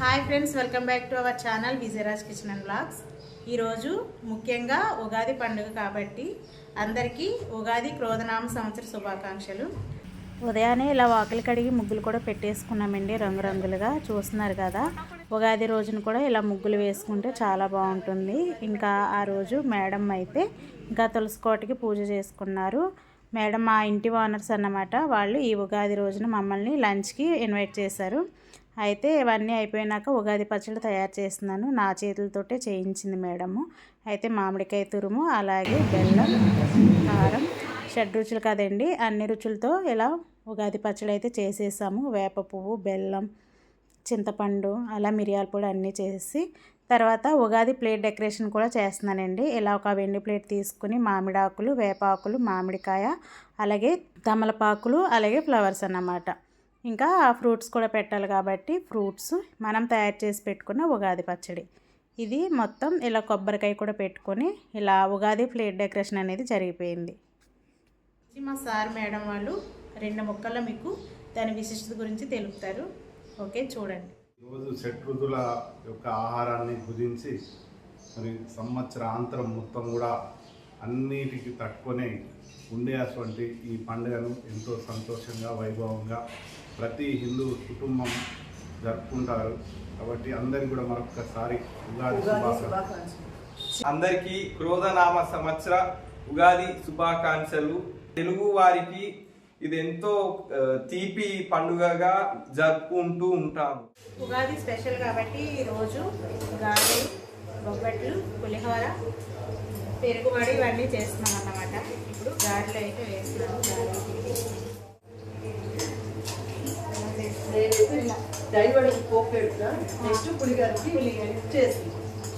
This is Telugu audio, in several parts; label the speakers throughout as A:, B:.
A: Hi friends welcome back to our channel Vijayraj kitchen and blogs. ఈరోజు ముఖ్యంగా ఉగాది పండుగ కాబట్టి అందరికీ ఉగాది క్రోధనామ సంవత్సర శుభాకాంక్షలు. ఉదయాన్నే ఇలా వాకిలి కడిగి ముగ్గులు కూడా పెట్టేసుకున్నామండి రంగురంగులుగా. చూస్తున్నారు కదా ఉగాది రోజున కూడా ఇలా ముగ్గులు వేసుకుంటే చాలా బాగుంటుంది. ఇంకా ఆ రోజు మేడం అయితే ఇంకా తులసి కోటకి పూజ చేసుకున్నారు. మేడం మా ఇంటి ఓనర్స్ అన్నమాట వాళ్ళు ఈ ఉగాది రోజున మమ్మల్ని లంచ్కి ఇన్వైట్ చేశారు. అయితే ఇవన్నీ అయిపోయినాక ఉగాది పచ్చడి తయారు చేస్తున్నాను. నా చేతులతోటే చేయించింది మేడము. అయితే మామిడికాయ తురుము అలాగే బెల్లం కారం షడ్ రుచులు కదండి అన్ని రుచులతో ఇలా ఉగాది పచ్చడి అయితే చేసేసాము. వేప పువ్వు బెల్లం చింతపండు అలా మిరియాల పొడి అన్నీ చేసి తర్వాత ఉగాది ప్లేట్ డెకరేషన్ కూడా చేస్తున్నానండి. ఇలా ఒక వెండి ప్లేట్ తీసుకుని మామిడాకులు వేపాకులు మామిడికాయ అలాగే తమలపాకులు అలాగే ఫ్లవర్స్ అన్నమాట. ఇంకా ఫ్రూట్స్ కూడా పెట్టాలి కాబట్టి ఫ్రూట్స్ మనం తయారు చేసి పెట్టుకున్న ఉగాది పచ్చడి. ఇది మొత్తం ఇలా కొబ్బరికాయ కూడా పెట్టుకొని ఇలా ఉగాది ప్లేట్ డెకరేషన్ అనేది జరిగిపోయింది. మా సార్ మేడం వాళ్ళు రెండు ముక్కల్లో మీకు దాని విశిష్టత గురించి తెలుపుతారు. ఓకే చూడండి.
B: రోజు షట్రుతుల యొక్క ఆహారాన్ని భుజించి మరి సంవత్సరాంతరం మొత్తం కూడా అన్నిటికీ తట్టుకొని ఉండేటువంటి ఈ పండుగను ఎంతో సంతోషంగా వైభవంగా ప్రతి హిందూ కుటుంబం జరుపుకుంటారు. కాబట్టి అందరికీ కూడా మరొకసారి ఉగాది శుభాకాంక్షలు.
C: అందరికీ క్రోధనామ సంవత్సర ఉగాది శుభాకాంక్షలు. తెలుగు వారికి ఇది ఎంతో తీపి పండుగగా జరుపుకుంటూ ఉంటాము.
A: ఉగాది స్పెషల్ కాబట్టి ఈరోజు గారెలు బొబ్బట్లు పులిహోర పెరుగుబడి ఇవన్నీ చేస్తున్నాం అన్నమాట ఇప్పుడు గారెలు అయితే వేస్తున్నాము.
D: డైవర్కి పోపు నెక్స్ట్ పులిగారికి చేసి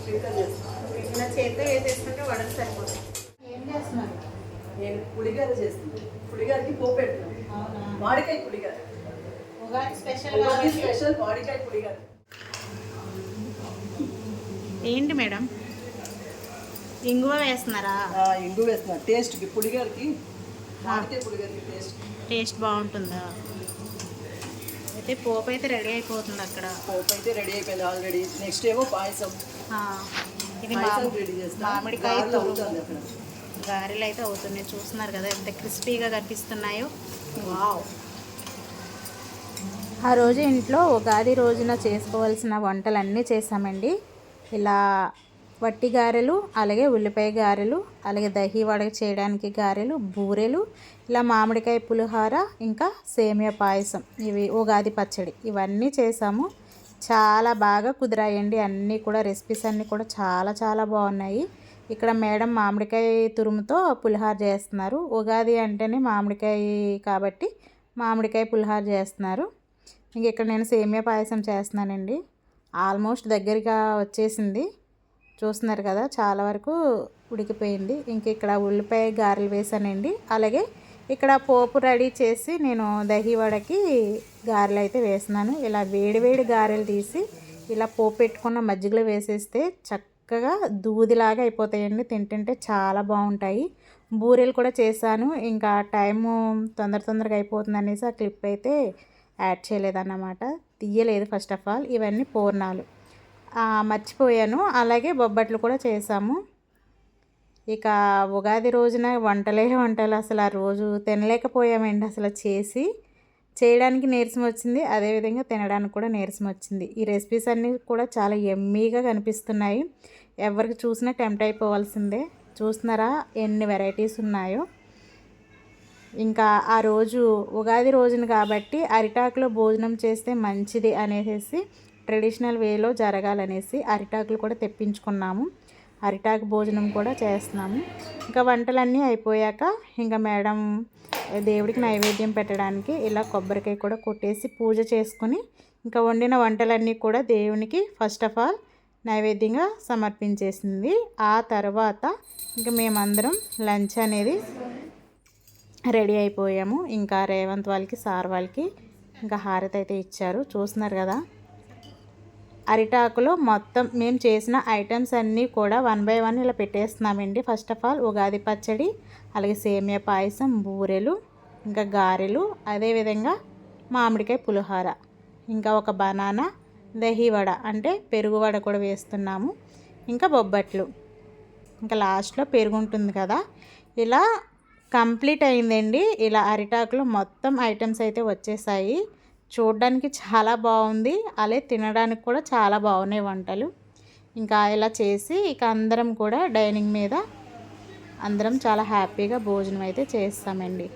D: ప్రిపేర్ చేస్తాను
A: ఇలా చేతితో వేసేసుకుంటే వడలు సరిపోతుంది ఏం చేస్తున్నారు?
D: నేను పులిగారు చేస్తాను పులిగారికి పోపు పెడుతున్నాను
A: అవునా?
D: మామిడికాయ పులిగారు.
A: ఉగాది స్పెషల్
D: స్పెషల్ మామిడికాయ పులిగారు.
A: ఏంటి మేడం? ఇంగువ వేస్తున్నారా?
D: ఆ, ఇంగు వేస్తున్నా. టేస్ట్కి పులిగారికి మామిడికాయ పులిగారికి టేస్ట్.
A: టేస్ట్ బాగుంటుందా? అయితే పోపు అయితే రెడీ అయిపోతుంది అక్కడ.
D: పోపు అయితే రెడీ అయిపోయింది ఆల్రెడీ. నెక్స్ట్ ఏమో పాయసం.
A: ఇది మామిడికాయ
D: గారెలు
A: అయితే అవుతున్నాయి. చూస్తున్నారు కదా ఎంత క్రిస్పీగా కనిపిస్తున్నాయో. వావ్. ఆ రోజు ఇంట్లో ఉగాది రోజున చేసుకోవాల్సిన వంటలన్నీ చేసామండి ఇలా వట్టి గారెలు అలాగే ఉల్లిపాయ గారెలు అలాగే దహి వడక చేయడానికి గారెలు బూరెలు ఇలా మామిడికాయ పులిహోర ఇంకా సేమియా పాయసం. ఇవి ఉగాది పచ్చడి. ఇవన్నీ చేసాము. చాలా బాగా కుదిరాయండి. అన్నీ కూడా రెసిపీస్ అన్నీ కూడా చాలా చాలా బాగున్నాయి. ఇక్కడ మేడం మామిడికాయ తురుముతో పులిహోర చేస్తున్నారు. ఉగాది అంటేనే మామిడికాయ కాబట్టి మామిడికాయ పులిహోర చేస్తున్నారు. ఇంక ఇక్కడ నేను సేమియా పాయసం చేస్తున్నానండి. ఆల్మోస్ట్ దగ్గరగా వచ్చేసింది. చూస్తున్నారు కదా చాలా వరకు ఉడికిపోయింది. ఇంక ఇక్కడ ఉల్లిపాయ గారెలు వేసానండి. అలాగే ఇక్కడ పోపు రెడీ చేసి నేను దహి వడకి గారెలు అయితే వేస్తున్నాను. ఇలా వేడివేడి గారెలు తీసి ఇలా పోపు పెట్టుకున్న మజ్జిగలో వేసేస్తే చక్కగా దూదిలాగా అయిపోతాయండి. తింటుంటే చాలా బాగుంటాయి. బూరెలు కూడా చేశాను. ఇంకా టైము తొందర తొందరగా అయిపోతుంది అనేసి ఆ క్లిప్ అయితే యాడ్ చేయలేదన్నమాట. తీయలేదు ఫస్ట్ ఆఫ్ ఆల్. ఇవన్నీ పూర్ణాలు. మర్చిపోయాను. అలాగే బొబ్బట్లు కూడా చేసాము ఇక ఉగాది రోజున వంటలే వంటలు. అసలు ఆ రోజు తినలేకపోయామండి. అసలు చేసి చేయడానికి నీరసం వచ్చింది. అదేవిధంగా తినడానికి కూడా నీరసం వచ్చింది. ఈ రెసిపీస్ అన్నీ కూడా చాలా ఎమ్మీగా కనిపిస్తున్నాయి. ఎవరికి చూసినా టెంప్ట్ అయిపోవాల్సిందే. చూస్తున్నారా? ఎన్ని వెరైటీస్ ఉన్నాయో. ఇంకా ఆ రోజు ఉగాది రోజున కాబట్టి అరిటాకులో భోజనం చేస్తే మంచిది అనేసి ట్రెడిషనల్ వేలో జరగాలనేసి అరిటాకులు కూడా తెప్పించుకున్నాము. అరిటాకు భోజనం కూడా చేస్తున్నాము. ఇంకా వంటలన్నీ అయిపోయాక ఇంకా మేడం దేవుడికి నైవేద్యం పెట్టడానికి ఇలా కొబ్బరికాయ కూడా కొట్టేసి పూజ చేసుకుని ఇంకా వండిన వంటలన్నీ కూడా దేవునికి ఫస్ట్ ఆఫ్ ఆల్ నైవేద్యంగా సమర్పించేసింది. ఆ తర్వాత ఇంకా మేమందరం లంచ్ అనేది రెడీ అయిపోయాము. ఇంకా రేవంత్ వాళ్ళకి సార్ వాళ్ళకి ఇంకా హారతి అయితే ఇచ్చారు. చూస్తున్నారు కదా అరిటాకులో మొత్తం మేము చేసిన ఐటమ్స్ అన్నీ కూడా వన్ బై వన్ ఇలా పెట్టేస్తున్నామండి. ఫస్ట్ ఆఫ్ ఆల్ ఉగాది పచ్చడి అలాగే సేమియా పాయసం బూరెలు ఇంకా గారెలు అదేవిధంగా మామిడికాయ పులిహోర ఇంకా ఒక బనానా దహి వడ అంటే పెరుగు వడ కూడా వేస్తున్నాము ఇంకా బొబ్బట్లు. ఇంకా లాస్ట్లో పెరుగు ఉంటుంది కదా ఇలా కంప్లీట్ అయిందండి. ఇలా అరిటాకులో మొత్తం ఐటమ్స్ అయితే వచ్చేసాయి. చూడడానికి చాలా బాగుంది. అలాగే తినడానికి కూడా చాలా బాగున్నాయి వంటలు. ఇంకా ఇలా చేసి ఇక అందరం కూడా డైనింగ్ మీద అందరం చాలా హ్యాపీగా భోజనం అయితే చేస్తామండి.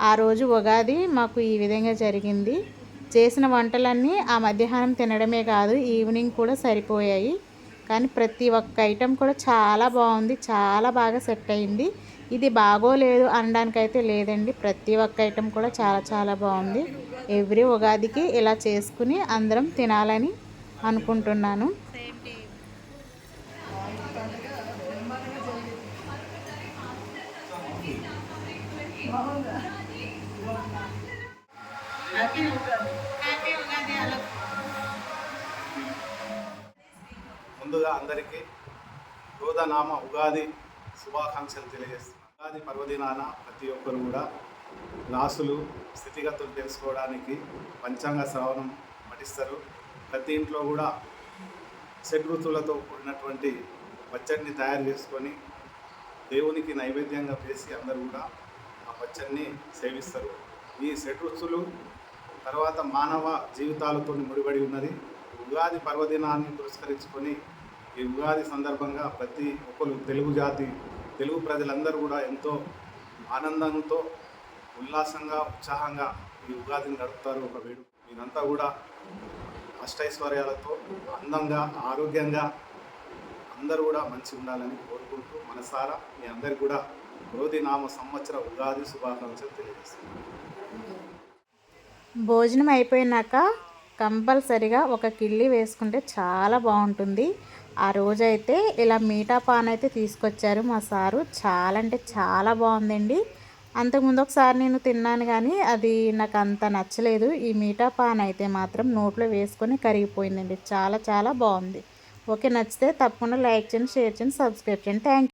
A: ఆ రోజు ఉగాది మాకు ఈ విధంగా జరిగింది. చేసిన వంటలన్నీ ఆ మధ్యాహ్నం తినడమే కాదు ఈవినింగ్ కూడా సరిపోయాయి. కానీ ప్రతి ఒక్క ఐటెం కూడా చాలా బాగుంది చాలా బాగా సెట్ అయింది. ఇది బాగోలేదు అనడానికైతే లేదండి. ప్రతి ఒక్క ఐటెం కూడా చాలా చాలా బాగుంది. ఎవ్రీ ఉగాదికి ఇలా చేసుకుని అందరం తినాలని అనుకుంటున్నాను.
B: ముందుగా అందరికీ క్రోధనామ ఉగాది శుభాకాంక్షలు తెలియజేస్తున్నాను. ఉగాది పర్వదినాన ప్రతి ఒక్కరు కూడా రాసులు స్థితిగతులు తెలుసుకోవడానికి పంచాంగ శ్రవణం పఠిస్తారు. ప్రతి ఇంట్లో కూడా షడ్రుతులతో కూడినటువంటి పచ్చడిని తయారు చేసుకొని దేవునికి నైవేద్యంగా వేసి అందరూ కూడా ఆ పచ్చడిని సేవిస్తారు. ఈ షడ్రుచులు తర్వాత మానవ జీవితాలతో ముడిపడి ఉన్నది. ఉగాది పర్వదినాన్ని పురస్కరించుకొని ఈ ఉగాది సందర్భంగా ప్రతి ఒక్కరు తెలుగు జాతి తెలుగు ప్రజలందరూ కూడా ఎంతో ఆనందంతో ఉల్లాసంగా ఉత్సాహంగా ఈ ఉగాదిని గడుపుతారు ఒక వేడు. మీరంతా కూడా అష్టైశ్వర్యాలతో అందంగా ఆరోగ్యంగా అందరూ కూడా మంచి ఉండాలని కోరుకుంటూ మనసారా మీ అందరికి కూడా క్రోధి నామ సంవత్సర ఉగాది శుభాకాంక్షలు తెలియజేస్తున్నాను.
A: భోజనం అయిపోయినాక కంపల్సరిగా ఒక కిళ్ళి వేసుకుంటే చాలా బాగుంటుంది. ఆ రోజైతే ఇలా మీఠా పాన్ అయితే తీసుకొచ్చారు మా సారు. చాలా అంటే చాలా బాగుందండి అంతకుముందు ఒకసారి నేను తిన్నాను కానీ అది నాకు అంత నచ్చలేదు. ఈ మీఠా పాన్ అయితే మాత్రం నోట్లో వేసుకొని కరిగిపోయిందండి. చాలా చాలా బాగుంది ఓకే నచ్చితే తప్పకుండా లైక్ చేయండి షేర్ చేయండి సబ్స్క్రైబ్ చేయండి. థ్యాంక్